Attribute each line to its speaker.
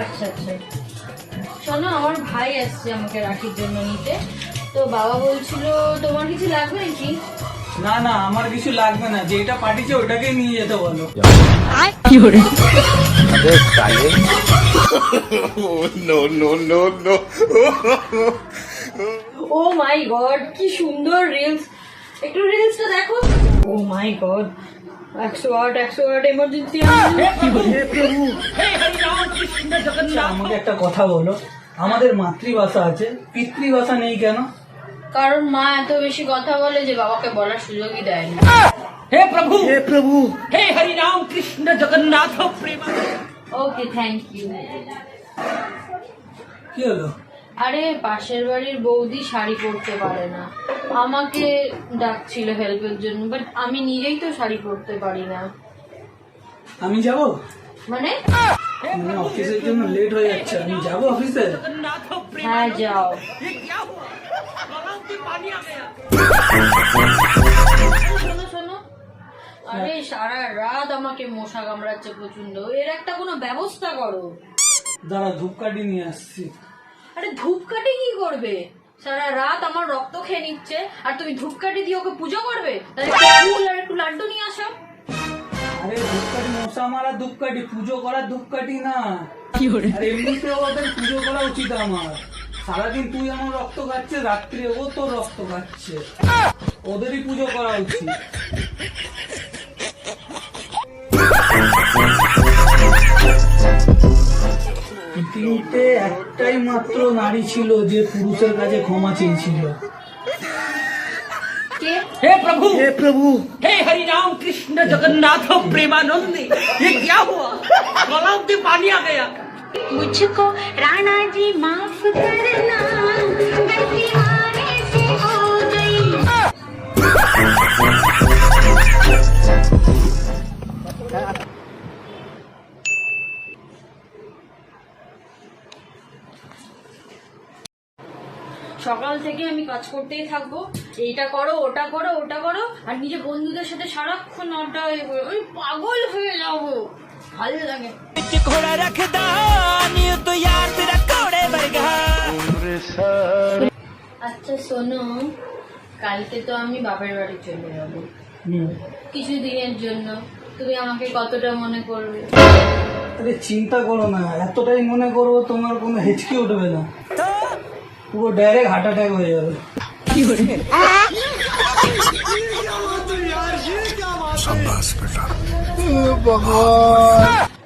Speaker 1: আচ্ছা আচ্ছা। শোনো আমার ভাই আসছে আমাকে রাখির জন্য নিতে। তো বাবা বলছিল তোমার কিছু লাগবে নাকি?
Speaker 2: না না আমার কিছু লাগবে না। যেটা পাঠিয়েছে ওটাকেই নিয়ে যেতে বলো।
Speaker 3: no, no, no, no.
Speaker 1: Oh my god কি সুন্দর রিলস একটু রিলসটা দেখো। ও মাই গড একশো আট একশো আট এমার্জেন্সি
Speaker 2: আচ্ছা, আমাকে একটা কথা বলো। আমাদের মাতৃভাষা আছে। পিতৃভাষা নেই কেন?
Speaker 1: কারণ মা এত বেশি কথা বলে যে বাবাকে বলার সুযোগই দেয় না।
Speaker 4: হে প্রভু! হে প্রভু! হে হরি রাম কৃষ্ণ জগন্নাথ প্রেম।
Speaker 1: ওকে থ্যাংক ইউ
Speaker 2: কি হলো?
Speaker 1: আরে পাশের বাড়ির বৌদি শাড়ি পরতে পারে না। আমাকে ডাকছিল হেল্পের জন্য বাট আমি নিজেই তো শাড়ি পরতে পারি না।
Speaker 2: আমি যাব?
Speaker 1: মানে?
Speaker 2: মানে অফিসের লেট হয়ে যাচ্ছে আমি যাব অফিসে?
Speaker 1: হ্যাঁ যাও। আরে সারা রাত আমাকে মশা কামড়াচ্ছে প্রচণ্ড এর একটা কোনো ব্যবস্থা করো।
Speaker 2: দাঁড়া ধূপকাঠি নিয়ে আসছি।
Speaker 1: আরে ধূপকাঠি কি করবে? সারা রাত আমার রক্ত খেয়ে নিচ্ছে আর তুমি ধূপকাঠি দিয়ে ওকে পুজো করবে? তাহলে ফুল আর একটু লাড্ডু নিয়ে আসো।
Speaker 2: আরে ধূপকাঠি মশা মারা ধূপকাঠি পুজো ধূপকাঠি না। ওদের পুজো করা উচিত আমার। সারাদিন তুই আমার রক্ত খাচ্ছে রাত্রে ও রক্ত খাচ্ছে। ওদেরই পুজো করা উচিত। পৃথিবীতে একটাই মাত্র নারী ছিল যে পুরুষের কাছে ক্ষমা চেয়েছিল।
Speaker 4: হে প্রভু! হে প্রভু! कृष्ण जगन्नाथ प्रेमानंद ये क्या हुआ गलाव में पानी आ गया
Speaker 5: मुझको राणा जी माफ करना गलती आने से हो गई
Speaker 1: সকাল থেকে আমি কাজ করতেই থাকবো এইটা করো ওটা করো ওটা করো আর নিজে বন্ধুদের সাথে সারাক্ষণ আড্ডা হয়ে পড়ো আমি পাগল হয়ে যাব। ভালো লাগে। আচ্ছা শোনো কালকে তো আমি বাপের বাড়ি চলে যাব। কিছু দিনের জন্য। তুমি আমাকে কতটা মনে করবে?
Speaker 2: আরে চিন্তা করো না। এতটাই মনে করব তোমার কোনো হেঁচকি উঠবে না। পুরো ডাইরেক্ট হার্ট অ্যাটাক হয়ে যাবে। शाबाश बहुत